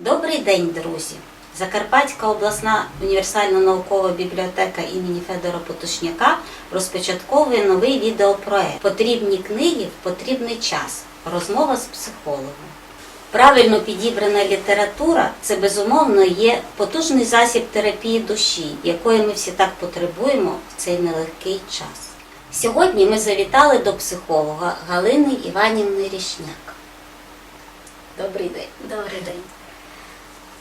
Добрий день, друзі! Закарпатська обласна універсальна наукова бібліотека імені Федора Потушняка розпочатковує новий відеопроект Потрібні книги в потрібний час. Розмова з психологом. Правильно підібрана література це безумовно є потужний засіб терапії душі, якої ми всі так потребуємо в цей нелегкий час. Сьогодні ми завітали до психолога Галини Іванівни Рішняк. Добрий день. Добрий день.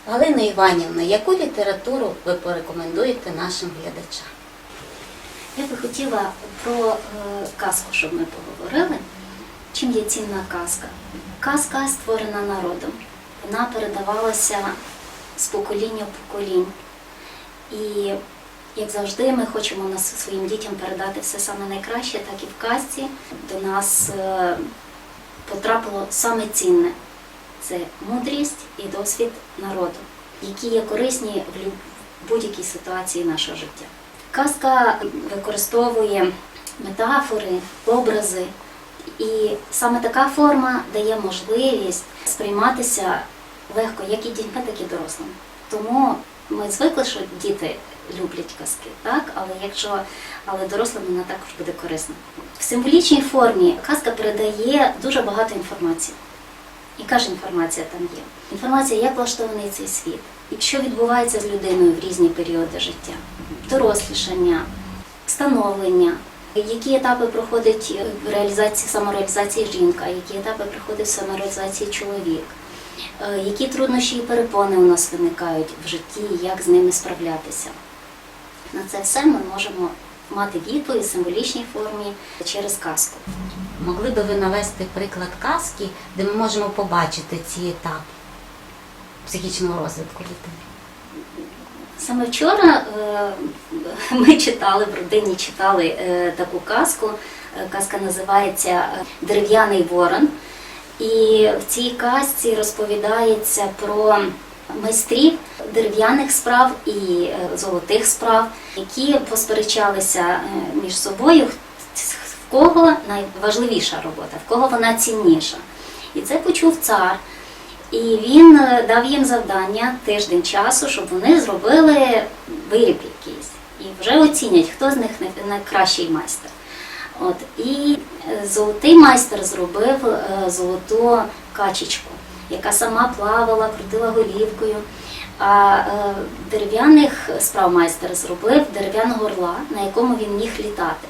Галина Іванівна, яку літературу ви порекомендуєте нашим глядачам? Я би хотіла про е, казку, щоб ми поговорили. Чим є цінна казка? Казка створена народом. Вона передавалася з покоління в поколінь. І, як завжди, ми хочемо своїм дітям передати все саме найкраще, так і в казці до нас е, потрапило саме цінне це мудрість і досвід народу, які є корисні в будь-якій ситуації нашого життя. Казка використовує метафори, образи, і саме така форма дає можливість сприйматися легко як і дітьми, так і дорослими. Тому ми звикли, що діти люблять казки, так? але якщо але дорослим вона також буде корисна. В символічній формі казка передає дуже багато інформації. Яка ж інформація там є? Інформація, як влаштований цей світ, і що відбувається з людиною в різні періоди життя, дорослішання, становлення, які етапи проходить в реалізації самореалізації жінка, які етапи проходить в самореалізації чоловік, е, які труднощі і перепони у нас виникають в житті, як з ними справлятися. На це все ми можемо мати відповідь в символічній формі через казку. Могли би ви навести приклад казки, де ми можемо побачити ці етапи психічного розвитку дитини? Саме вчора е, ми читали в родині читали е, таку казку. Е, Казка називається Дерев'яний ворон. І в цій казці розповідається про майстрів дерев'яних справ і е, золотих справ, які посперечалися е, між собою, в кого найважливіша робота, в кого вона цінніша. І це почув цар. І він е, дав їм завдання тиждень часу, щоб вони зробили виріб якийсь. І вже оцінять, хто з них найкращий майстер. От. І золотий майстер зробив золоту качечку, яка сама плавала, крутила голівкою. А е, дерев'яних справ майстер зробив дерев'яного орла, на якому він міг літати.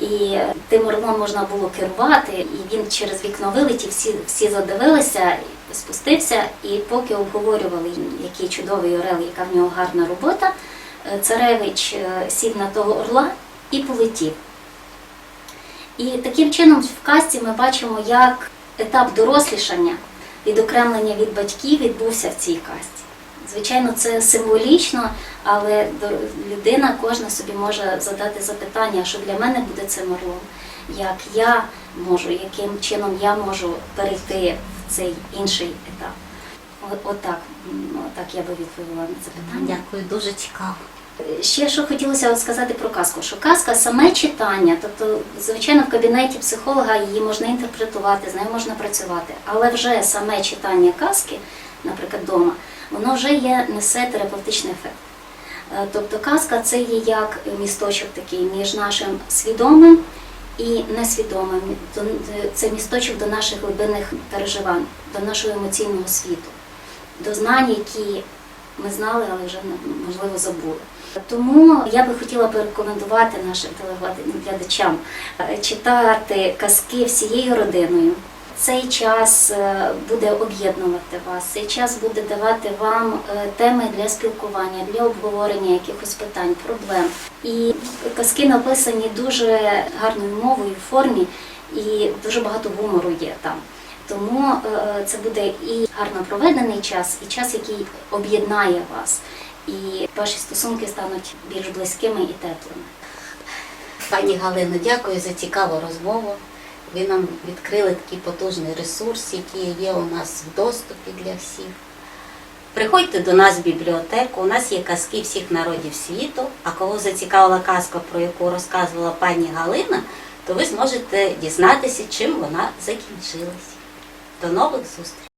І тим орлом можна було керувати, і він через вікно вилетів, всі, всі задивилися, спустився, і поки обговорювали, який чудовий орел, яка в нього гарна робота, е, царевич е, сів на того орла і полетів. І таким чином в казці ми бачимо, як етап дорослішання, відокремлення від батьків відбувся в цій казці. Звичайно, це символічно, але людина кожна собі може задати запитання, що для мене буде цим орлом, як я можу, яким чином я можу перейти в цей інший етап. Отак, м, отак я би відповіла на це питання. Дякую, дуже цікаво. Ще що хотілося от сказати про казку, що казка саме читання, тобто, звичайно, в кабінеті психолога її можна інтерпретувати, з нею можна працювати, але вже саме читання казки, наприклад, вдома, воно вже є, несе терапевтичний ефект. Е, Тобто казка це є як місточок такий між нашим свідомим і несвідомим. Це місточок до наших глибинних переживань, до нашого емоційного світу, до знань, які ми знали, але вже можливо забули. Тому я би хотіла порекомендувати нашим телеглядачам е, читати казки всією родиною. Цей час е, буде об'єднувати вас, цей час буде давати вам е, теми для спілкування, для обговорення якихось питань, проблем. І казки написані дуже гарною мовою, формі, і дуже багато гумору є там. Тому це буде і гарно проведений час, і час, який об'єднає вас, і ваші стосунки стануть більш близькими і теплими. Пані Галино, дякую за цікаву розмову. Ви нам відкрили такий потужний ресурс, який є у нас в доступі для всіх. Приходьте до нас в бібліотеку, у нас є казки всіх народів світу, а кого зацікавила казка, про яку розказувала пані Галина, то ви зможете дізнатися, чим вона закінчилась. До нових зустрічей!